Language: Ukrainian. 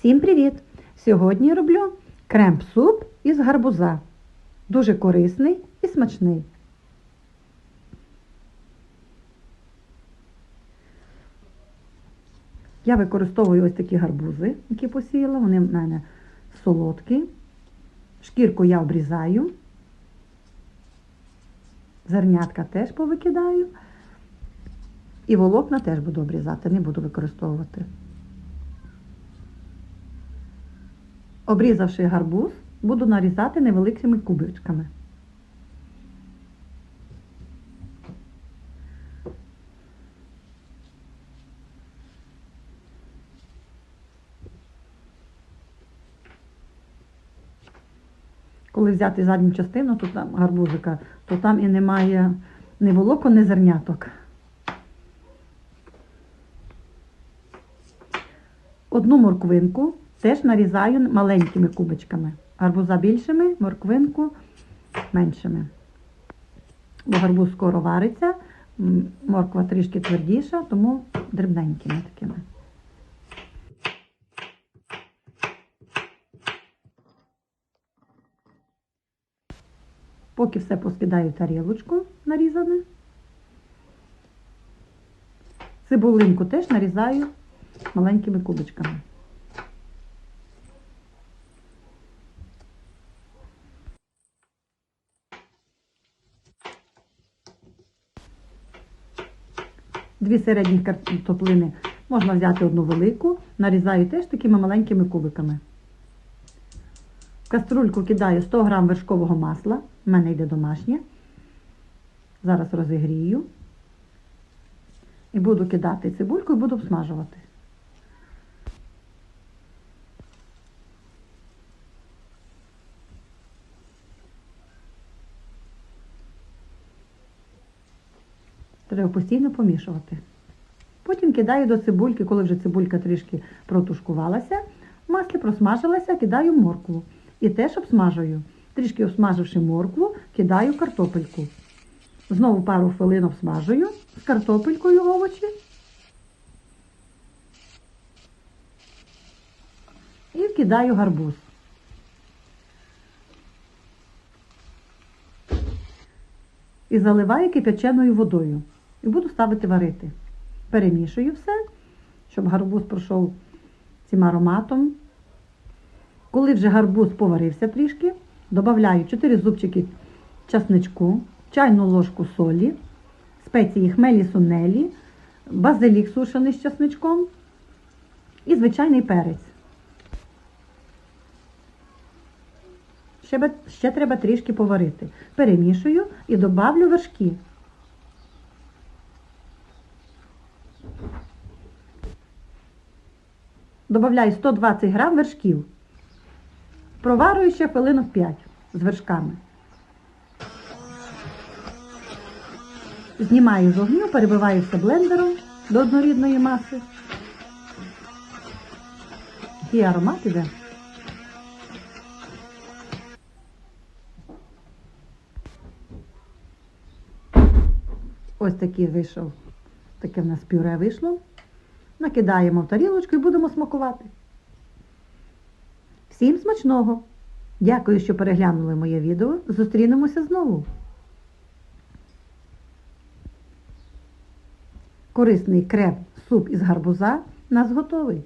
Всім привіт! Сьогодні роблю крем-суп із гарбуза. Дуже корисний і смачний. Я використовую ось такі гарбузи, які посіяла. Вони в мене солодкі. Шкірку я обрізаю. Зернятка теж повикидаю. І волокна теж буду обрізати, не буду використовувати. Обрізавши гарбуз, буду нарізати невеликими кубичками. Коли взяти задню частину, то там гарбузика, то там і немає ні волокон, ні зерняток. Одну морквинку теж нарізаю маленькими кубочками. Гарбуза більшими, морквинку меншими. Бо гарбуз скоро вариться, морква трішки твердіша, тому дрібненькими такими. Поки все поскидаю тарілочку нарізане. Цибулинку теж нарізаю маленькими кубочками. Дві середні картоплини можна взяти одну велику, нарізаю теж такими маленькими кубиками. В каструльку кидаю 100 г вершкового масла, в мене йде домашнє. Зараз розігрію. І буду кидати цибульку і буду обсмажувати. Треба постійно помішувати. Потім кидаю до цибульки, коли вже цибулька трішки протушкувалася, в маслі просмажилася, кидаю моркву. І теж обсмажую. Трішки обсмаживши моркву, кидаю картопельку. Знову пару хвилин обсмажую з картопелькою овочі. І вкидаю гарбуз. І заливаю кип'яченою водою. І буду ставити варити. Перемішую все, щоб гарбуз пройшов цим ароматом. Коли вже гарбуз поварився трішки, додаю 4 зубчики часничку, чайну ложку солі, спеції хмелі сунелі, базилік сушений з часничком і звичайний перець. Ще, ще треба трішки поварити. Перемішую і добавлю вершки. Добавляю 120 грам вершків. Проварую ще хвилинок 5 з вершками. Знімаю з огню, перебиваю все блендером до однорідної маси. Який аромат іде. Ось такий вийшов, таке в нас пюре вийшло. Накидаємо в тарілочку і будемо смакувати. Всім смачного! Дякую, що переглянули моє відео. Зустрінемося знову. Корисний крем суп із гарбуза нас готовий.